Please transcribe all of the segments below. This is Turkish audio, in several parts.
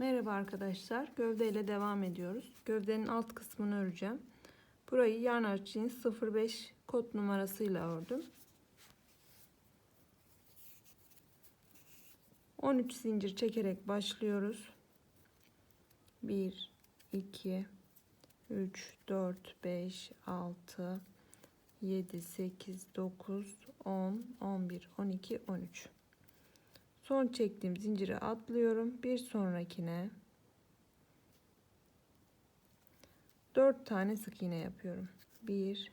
Merhaba arkadaşlar. Gövde ile devam ediyoruz. Gövdenin alt kısmını öreceğim. Burayı yarn jeans 05 kod numarasıyla ördüm. 13 zincir çekerek başlıyoruz. 1 2 3 4 5 6 7 8 9 10 11 12 13 son çektiğim zinciri atlıyorum. Bir sonrakine 4 tane sık iğne yapıyorum. 1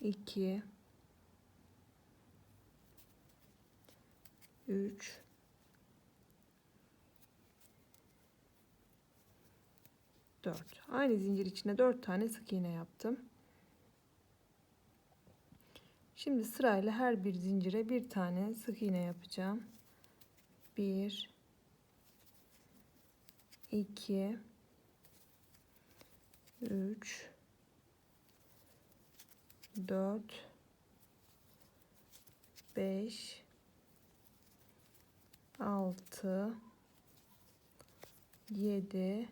2 3 4 aynı zincir içine 4 tane sık iğne yaptım Şimdi sırayla her bir zincire bir tane sık iğne yapacağım. 1 2 3 4 5 6 7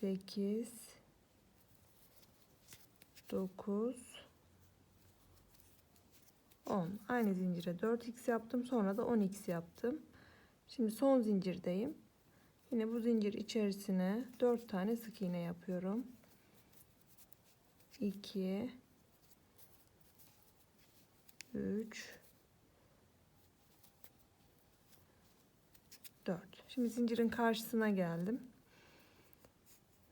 8 9 10 aynı zincire 4x yaptım sonra da 10x yaptım. Şimdi son zincirdeyim. Yine bu zincir içerisine 4 tane sık iğne yapıyorum. 2 3 4 şimdi zincirin karşısına geldim.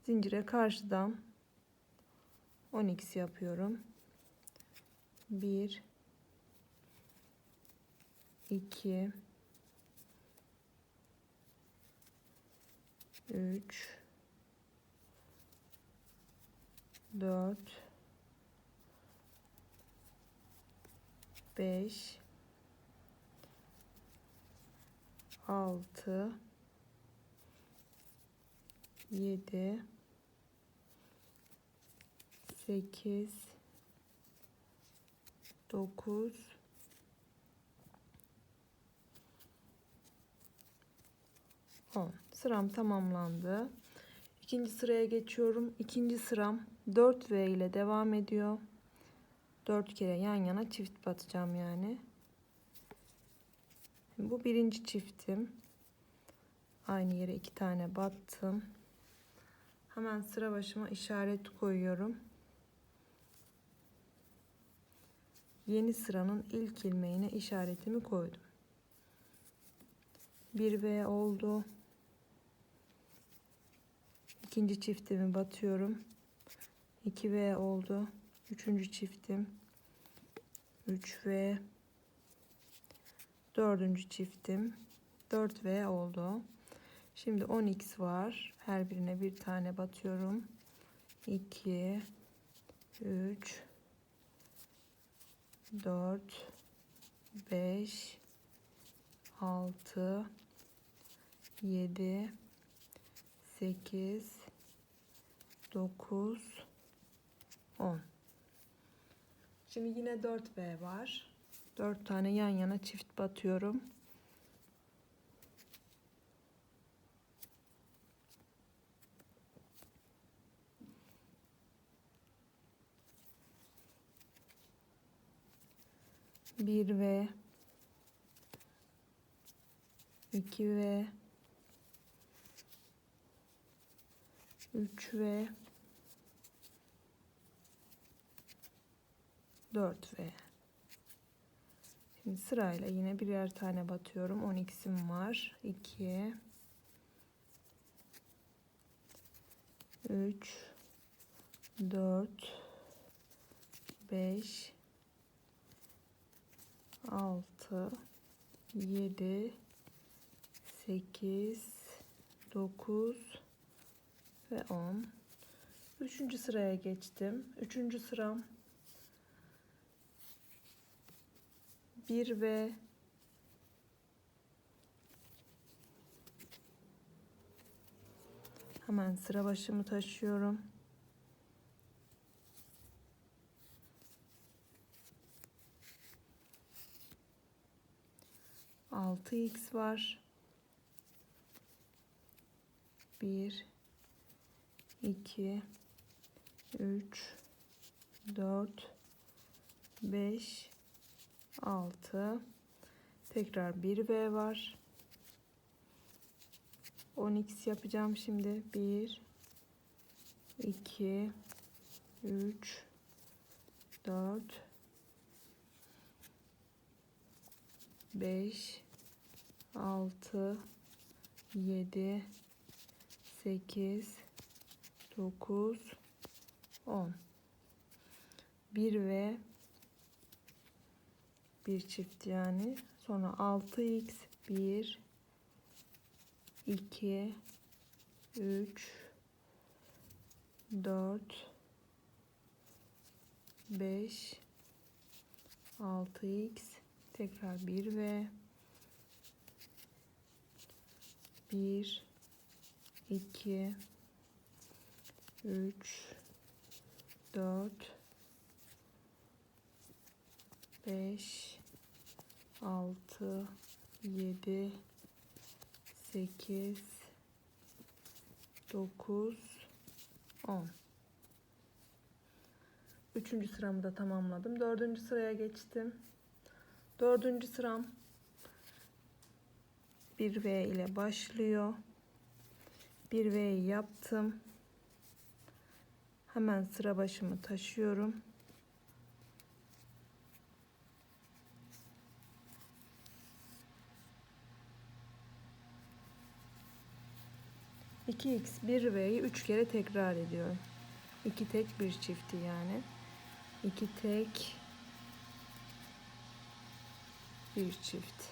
Zincire karşıdan 10x yapıyorum. 1 2 3 4 5 6 7 8 9 10 sıram tamamlandı. İkinci sıraya geçiyorum. İkinci sıram 4 V ile devam ediyor. 4 kere yan yana çift batacağım yani. Bu birinci çiftim. Aynı yere iki tane battım. Hemen sıra başıma işaret koyuyorum. Yeni sıranın ilk ilmeğine işaretimi koydum. 1 V oldu ikinci çiftimi batıyorum. 2 V oldu. Üçüncü çiftim. 3 V. Dördüncü çiftim. 4 V oldu. Şimdi 10x var. Her birine bir tane batıyorum. 2 3 4 5 6 7 8 9 10 Şimdi yine 4 V var. 4 tane yan yana çift batıyorum. Bir V 2 V 3 ve 4 ve Şimdi sırayla yine birer tane batıyorum. 12'sim var. 2 3 4 5 6 7 8 9 ve 10. Üçüncü sıraya geçtim. Üçüncü sıram 1 ve hemen sıra başımı taşıyorum. 6x var. 1 2 3 4 5 6 tekrar 1v var. 10x yapacağım şimdi. 1 2 3 4 5 6 7 8 9 10 1 ve bir çift yani. Sonra 6x 1 2 3 4 5 6x tekrar 1 ve 1 2 3 4 5 6 7 8 9 10 Üçüncü sıramı da tamamladım. Dördüncü sıraya geçtim. Dördüncü sıram bir V ile başlıyor. Bir V'yi yaptım. Hemen sıra başımı taşıyorum. 2x 1v'yi 3 kere tekrar ediyorum. 2 tek bir çifti yani. 2 tek bir çift.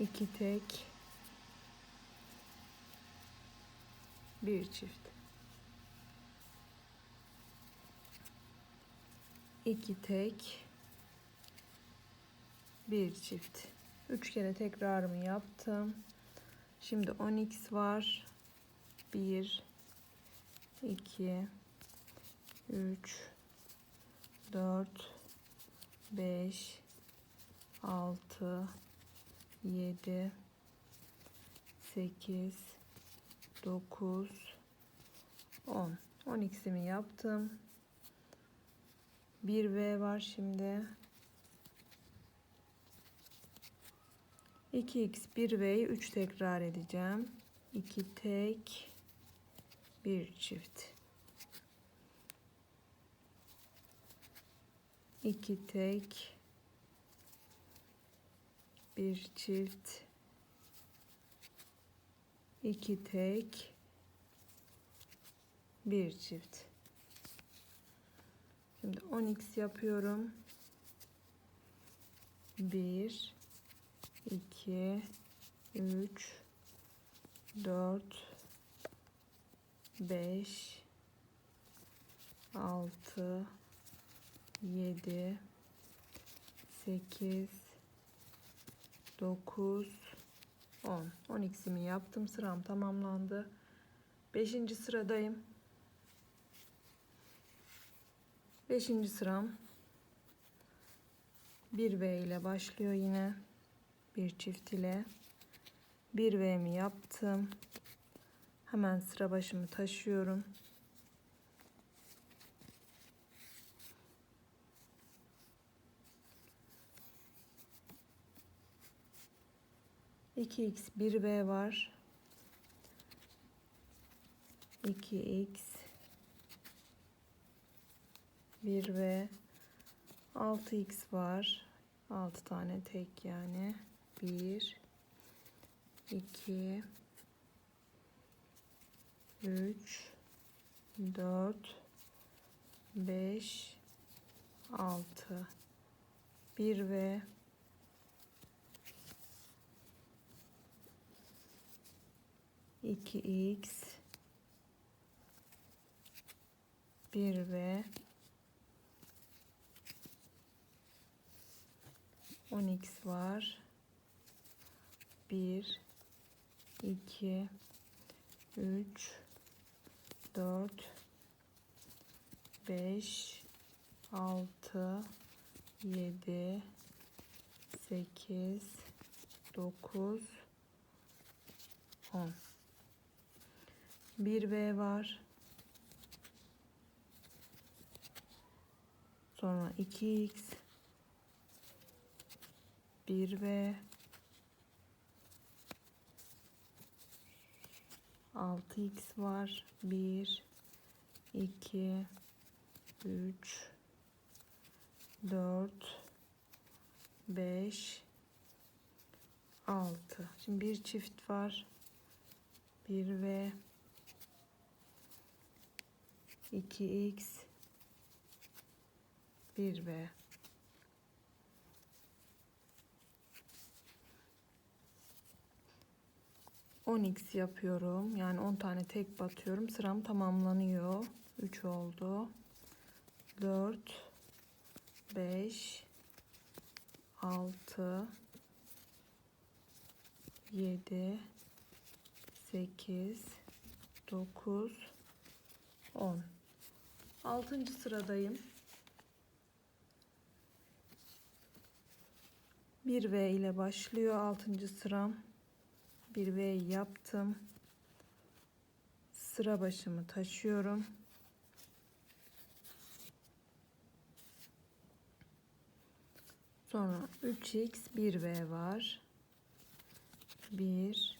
2 tek bir çift. 2 tek bir çift. 3 kere tekrarımı yaptım. Şimdi 10x var. 1 2 3 4 5 6 7 8 9 10 10x'imi yaptım. 1v var şimdi. 2x 1v'yi 3 tekrar edeceğim. 2 tek 1 çift. 2 tek 1 çift. 2 tek 1 çift. Şimdi 10x yapıyorum. 1 2 3 4 5 6 7 8 9 10 12'simi yaptım sıram tamamlandı 5. sıradayım 5. sıram 1V ile başlıyor yine bir çift ile bir V'mi yaptım. Hemen sıra başımı taşıyorum. İki x bir V var. 2x 1 v 6x var. 6 tane tek yani. 1 2 3 4 5 6 1 ve 2 x 1 ve 10x var. 1 2 3 4 5 6 7 8 9 10 1 V var. Sonra 2x 1 V 6x var. 1 2 3 4 5 6 şimdi bir çift var. 1 ve 2x 1 ve On x yapıyorum. Yani 10 tane tek batıyorum. Sıram tamamlanıyor. 3 oldu. 4 5 6 7 8 9 10 6. sıradayım. 1 V ile başlıyor 6. sıram. 1 V yaptım. Sıra başımı taşıyorum. Sonra 3x 1v var. 1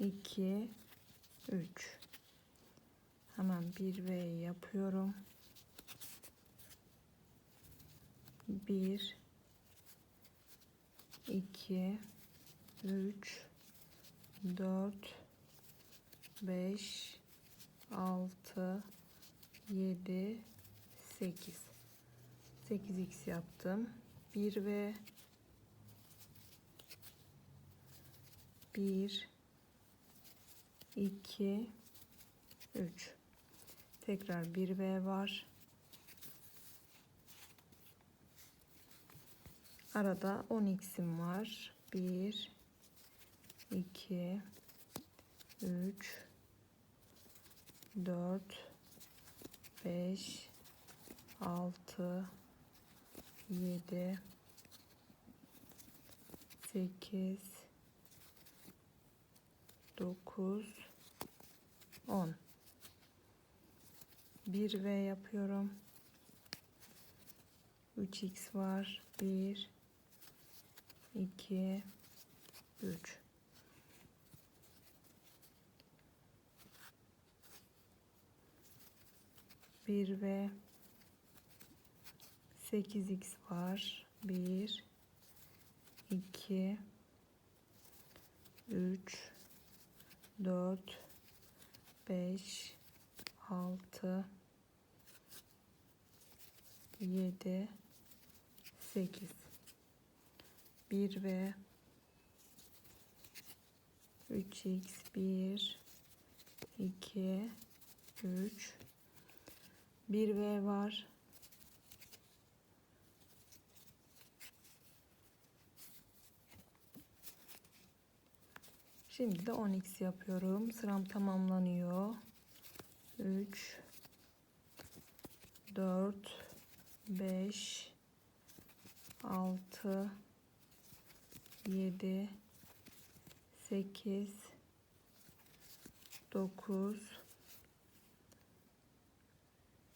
2 3 Hemen 1v yapıyorum. 1 2 3 4 5 6 7 8 8x yaptım. 1 ve 1 2 3 tekrar 1 V var. Arada 10x'im var. 1 2 3 4 5 6 7 8 9 10 1 V yapıyorum. 3x var. 1 2 3 1 ve 8x var. 1 2 3 4 5 6 7 8 1 ve 3x 1 2 3 1 V var. Şimdi de 10x yapıyorum. Sıram tamamlanıyor. 3 4 5 6 7 8 9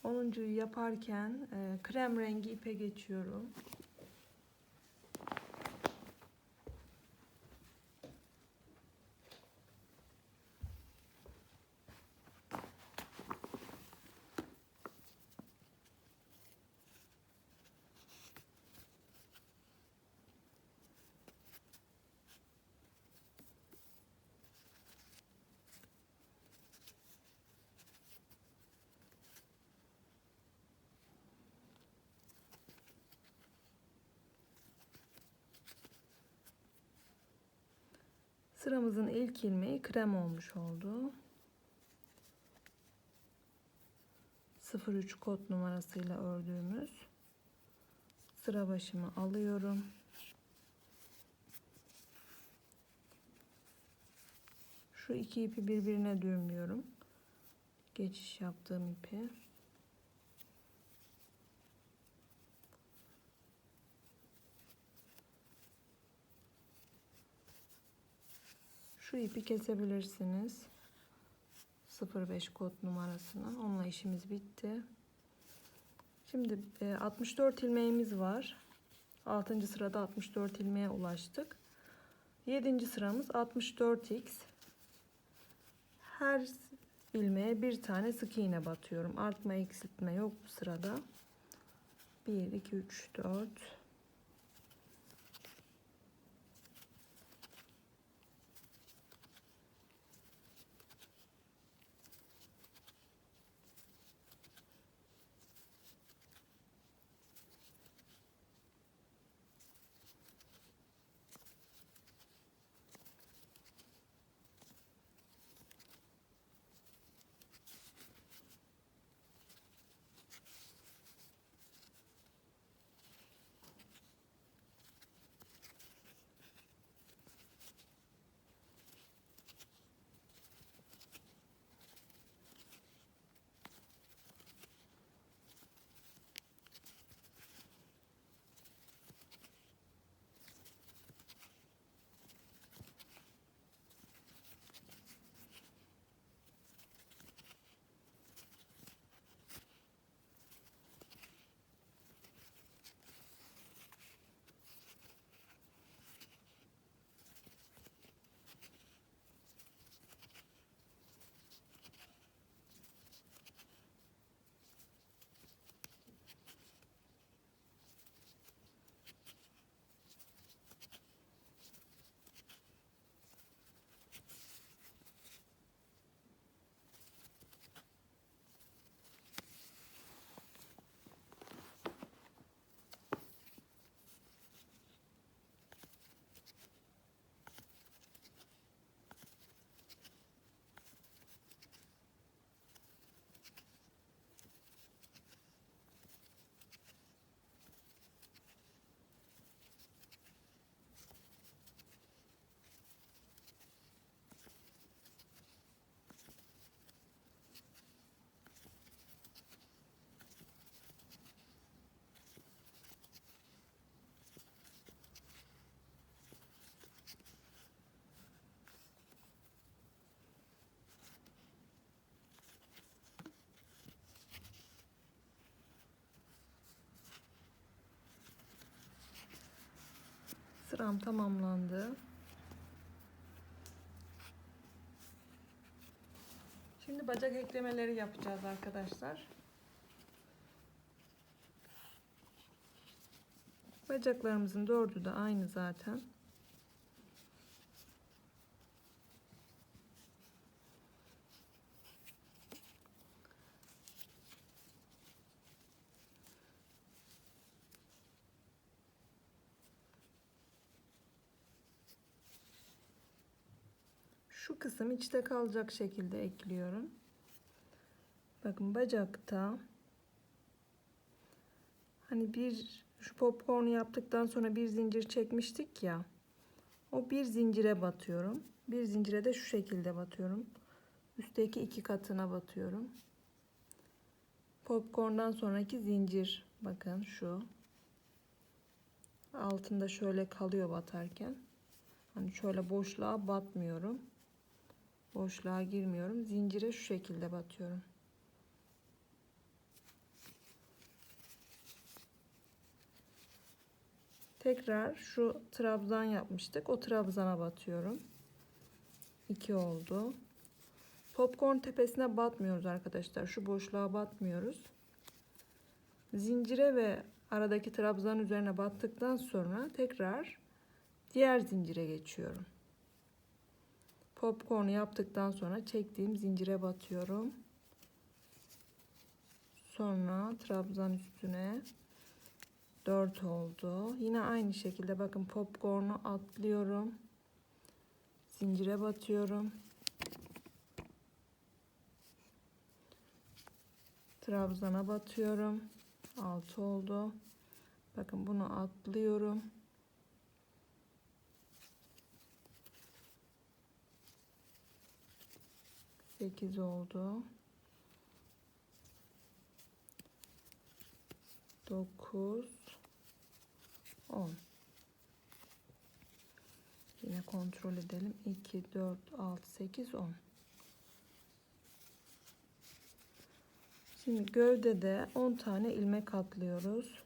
10'uncuyu yaparken e, krem rengi ipe geçiyorum. Sıramızın ilk ilmeği krem olmuş oldu. 03 kod numarasıyla ördüğümüz sıra başımı alıyorum. Şu iki ipi birbirine düğümlüyorum. Geçiş yaptığım ipi. Şu ipi kesebilirsiniz. 05 kod numarasına. Onunla işimiz bitti. Şimdi e, 64 ilmeğimiz var. 6. sırada 64 ilmeğe ulaştık. 7. sıramız 64x. Her ilmeğe bir tane sık iğne batıyorum. Artma eksiltme yok bu sırada. 1 2 3 4 Sıram tamamlandı. Şimdi bacak eklemeleri yapacağız arkadaşlar. Bacaklarımızın dördü de aynı zaten. Kısım içte kalacak şekilde ekliyorum. Bakın bacakta hani bir şu popcornu yaptıktan sonra bir zincir çekmiştik ya. O bir zincire batıyorum. Bir zincire de şu şekilde batıyorum. Üstteki iki katına batıyorum. Popcorndan sonraki zincir bakın şu. Altında şöyle kalıyor batarken. Hani şöyle boşluğa batmıyorum. Boşluğa girmiyorum. Zincire şu şekilde batıyorum. Tekrar şu trabzan yapmıştık. O trabzana batıyorum. 2 oldu. Popcorn tepesine batmıyoruz arkadaşlar. Şu boşluğa batmıyoruz. Zincire ve aradaki trabzan üzerine battıktan sonra tekrar diğer zincire geçiyorum. Popcornu yaptıktan sonra çektiğim zincire batıyorum. Sonra trabzan üstüne 4 oldu. Yine aynı şekilde bakın popcornu atlıyorum. Zincire batıyorum. Trabzana batıyorum. 6 oldu. Bakın bunu atlıyorum. 8 oldu. 9 10 Yine kontrol edelim. 2, 4, 6, 8, 10. Şimdi gövdede 10 tane ilmek atlıyoruz.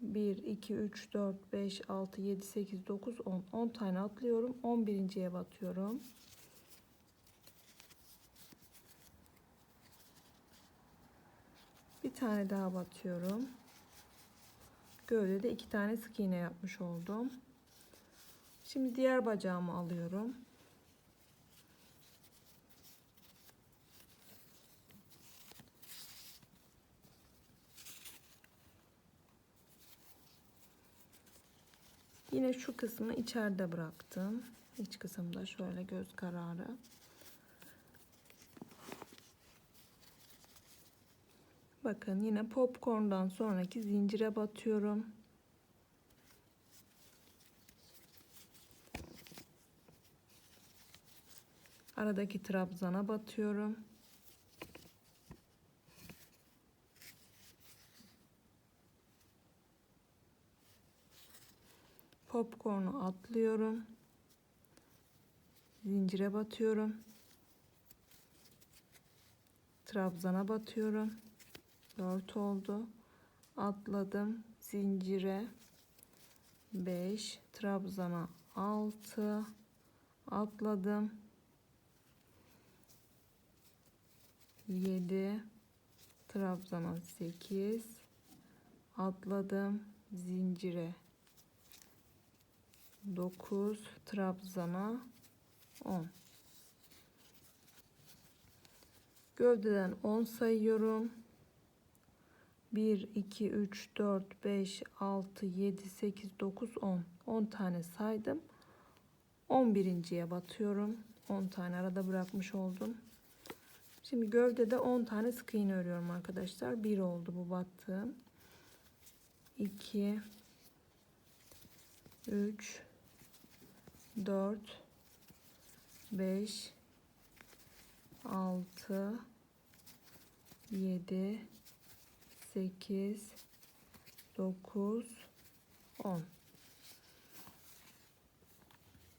1, 2, 3, 4, 5, 6, 7, 8, 9, 10. 10 tane atlıyorum. 11.ye batıyorum. Tane daha batıyorum. Gövdede iki tane sık iğne yapmış oldum. Şimdi diğer bacağımı alıyorum. Yine şu kısmı içeride bıraktım. İç kısımda şöyle göz kararı. Bakın yine popcorn'dan sonraki zincire batıyorum. Aradaki trabzana batıyorum. Popcorn'u atlıyorum. Zincire batıyorum. Trabzana batıyorum. 4 oldu. Atladım. Zincire 5, trabzana 6, atladım. 7, trabzana 8, atladım. Zincire 9, trabzana 10. Gövdeden 10 sayıyorum. 1, 2, 3, 4, 5, 6, 7, 8, 9, 10. 10 tane saydım. 11.ye batıyorum. 10 tane arada bırakmış oldum. Şimdi gövdede 10 tane sık iğne örüyorum arkadaşlar. 1 oldu bu battığım. 2 3 4 5 6 7 8 9 10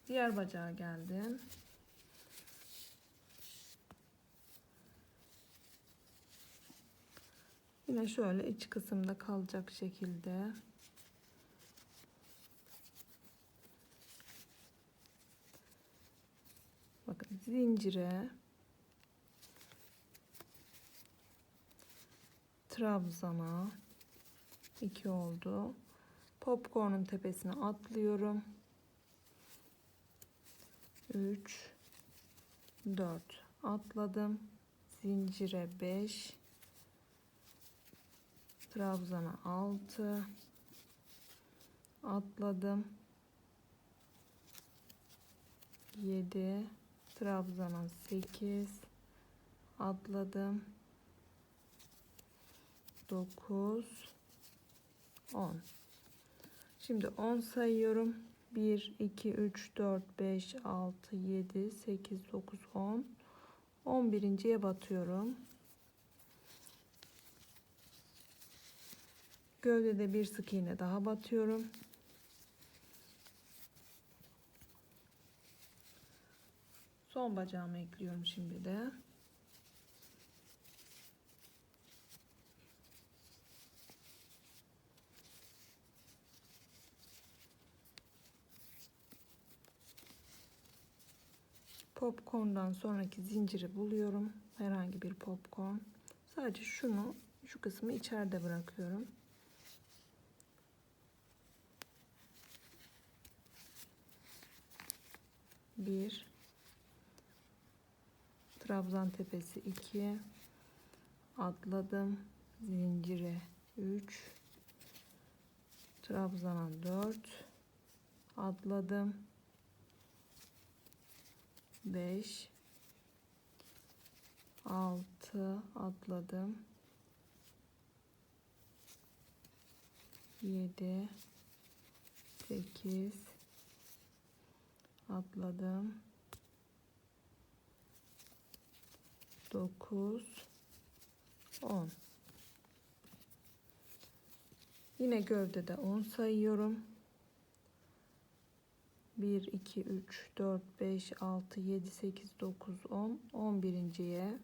Diğer bacağa geldim. Yine şöyle iç kısımda kalacak şekilde bakın zincire trabzana 2 oldu. Popcorn'un tepesine atlıyorum. 3 4 atladım. Zincire 5 trabzana 6 atladım. 7 trabzana 8 atladım. 9 10 Şimdi 10 sayıyorum. 1 2 3 4 5 6 7 8 9 10 11.ye batıyorum. Gövdede bir sık iğne daha batıyorum. Son bacağımı ekliyorum şimdi de. Popcorn'dan sonraki zinciri buluyorum. Herhangi bir popcorn. Sadece şunu, şu kısmı içeride bırakıyorum. Bir. Trabzan tepesi 2. Atladım. Zincire 3. Trabzana 4. Atladım. 5 6 atladım. 7 8 atladım. 9 10 yine gövdede 10 sayıyorum 1, 2, 3, 4, 5, 6, 7, 8, 9, 10. 11.ye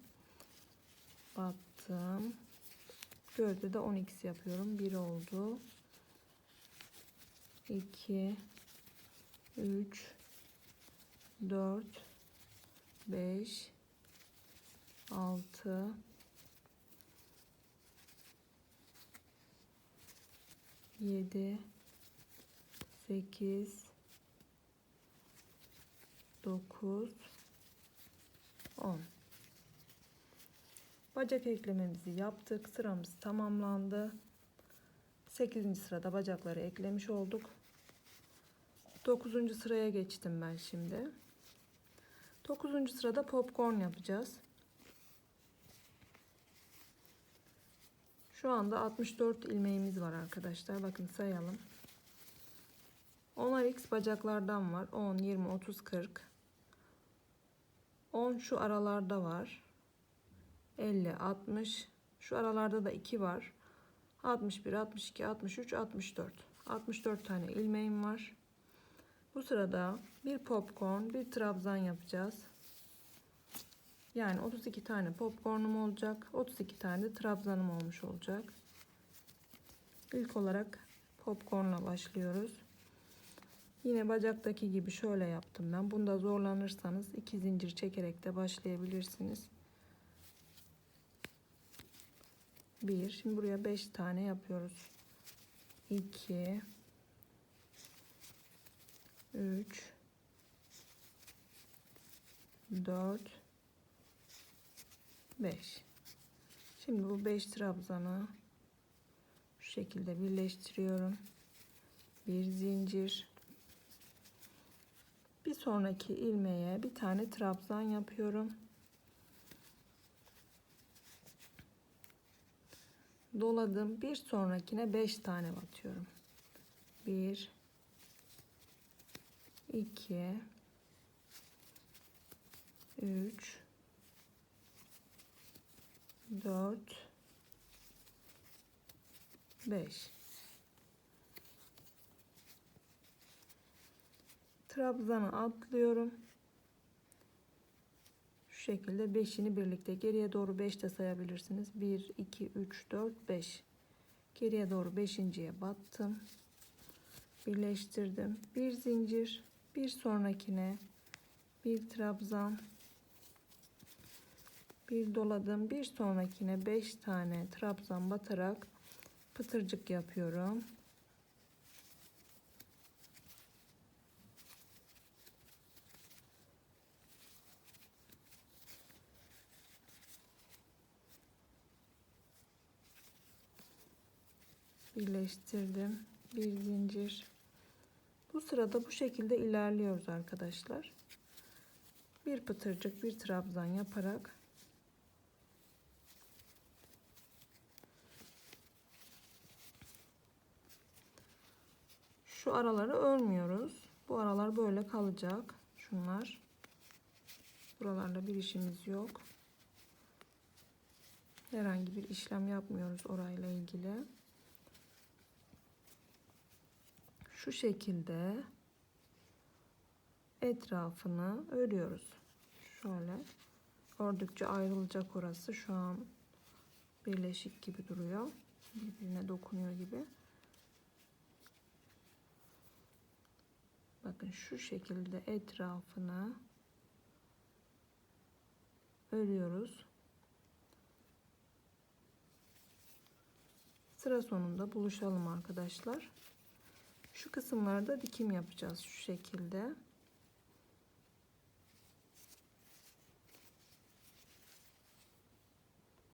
battım. Gövde de 10x yapıyorum. 1 oldu. 2, 3, 4, 5, 6, 7, 8, 9, 10. Bacak eklememizi yaptık. Sıramız tamamlandı. 8. sırada bacakları eklemiş olduk. 9. sıraya geçtim ben şimdi. 9. sırada popcorn yapacağız. Şu anda 64 ilmeğimiz var arkadaşlar. Bakın sayalım. 10'ar x bacaklardan var. 10, 20, 30, 40. 10 şu aralarda var. 50, 60. Şu aralarda da 2 var. 61, 62, 63, 64. 64 tane ilmeğim var. Bu sırada bir popcorn, bir trabzan yapacağız. Yani 32 tane popcornum olacak. 32 tane de trabzanım olmuş olacak. İlk olarak popcornla başlıyoruz. Yine bacaktaki gibi şöyle yaptım ben. Bunda zorlanırsanız iki zincir çekerek de başlayabilirsiniz. Bir. Şimdi buraya 5 tane yapıyoruz. 2 3 4 5 Şimdi bu 5 trabzanı şu şekilde birleştiriyorum. Bir zincir. Bir sonraki ilmeğe bir tane trabzan yapıyorum. Doladım. Bir sonrakine 5 tane batıyorum. 1 2 3 4 5 Trabzanı atlıyorum. Şu şekilde 5'ini birlikte geriye doğru 5 de sayabilirsiniz. 1 2 3 4 5 Geriye doğru 5.'ye battım. Birleştirdim. Bir zincir, bir sonrakine bir trabzan bir doladım. Bir sonrakine 5 tane trabzan batarak pıtırcık yapıyorum. Birleştirdim. Bir zincir. Bu sırada bu şekilde ilerliyoruz arkadaşlar. Bir pıtırcık, bir trabzan yaparak şu araları örmüyoruz. Bu aralar böyle kalacak. Şunlar. Buralarla bir işimiz yok. Herhangi bir işlem yapmıyoruz orayla ilgili. Şu şekilde etrafını örüyoruz. Şöyle ördükçe ayrılacak orası. Şu an birleşik gibi duruyor. Birbirine dokunuyor gibi. Bakın şu şekilde etrafını örüyoruz. Sıra sonunda buluşalım arkadaşlar. Şu kısımlarda dikim yapacağız şu şekilde.